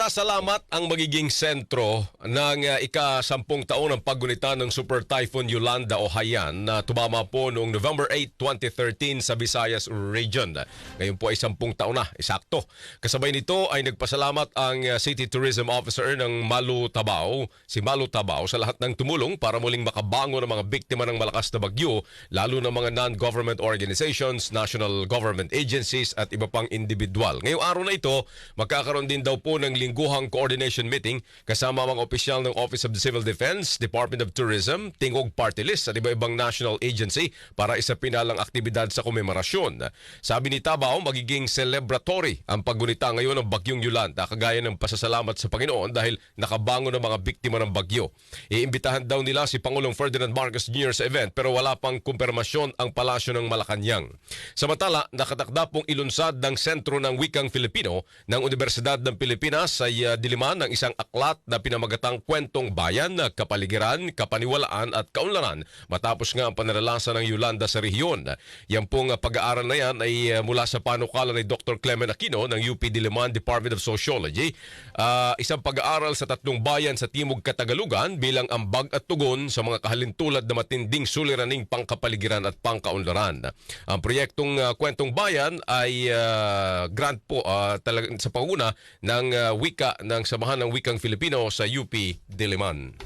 Pasasalamat ang magiging sentro ng uh, ika-sampung taon ng paggunita ng Super Typhoon Yolanda o Haiyan na tumama po noong November 8, 2013 sa Visayas Region. Ngayon po ay sampung taon na, eksakto. Kasabay nito ay nagpasalamat ang uh, City Tourism Officer ng Malu Tabao, si Malu Tabao sa lahat ng tumulong para muling makabango ng mga biktima ng malakas na bagyo, lalo ng mga non-government organizations, national government agencies at iba pang individual. Ngayong araw na ito, magkakaroon din daw po ng lingguhang coordination meeting kasama mga opisyal ng Office of the Civil Defense, Department of Tourism, Tingog Party List at iba-ibang national agency para isa pinalang aktibidad sa komemorasyon. Sabi ni Tabao, magiging celebratory ang paggunita ngayon ng Bagyong Yolanda kagaya ng pasasalamat sa Panginoon dahil nakabango ng mga biktima ng bagyo. Iimbitahan daw nila si Pangulong Ferdinand Marcos Jr. sa event pero wala pang kumpirmasyon ang palasyo ng Malacanang. Samantala, nakatakda pong ilunsad ng Sentro ng Wikang Filipino ng Universidad ng Pilipinas ay uh, diliman ng isang aklat na pinamagatang kwentong bayan, kapaligiran, kapaniwalaan at kaunlaran matapos nga ang panaralasan ng Yolanda sa rehiyon. Yan pong uh, pag-aaral na yan ay uh, mula sa panukala ni Dr. Clement Aquino ng UP Diliman Department of Sociology. Uh, isang pag-aaral sa tatlong bayan sa Timog Katagalugan bilang ambag at tugon sa mga kahalintulad na matinding suliraning pangkapaligiran at pangkaunlaran. Ang proyektong uh, kwentong bayan ay uh, grant po uh, talaga sa panguna ng wika ng Samahan ng Wikang Filipino sa UP Diliman.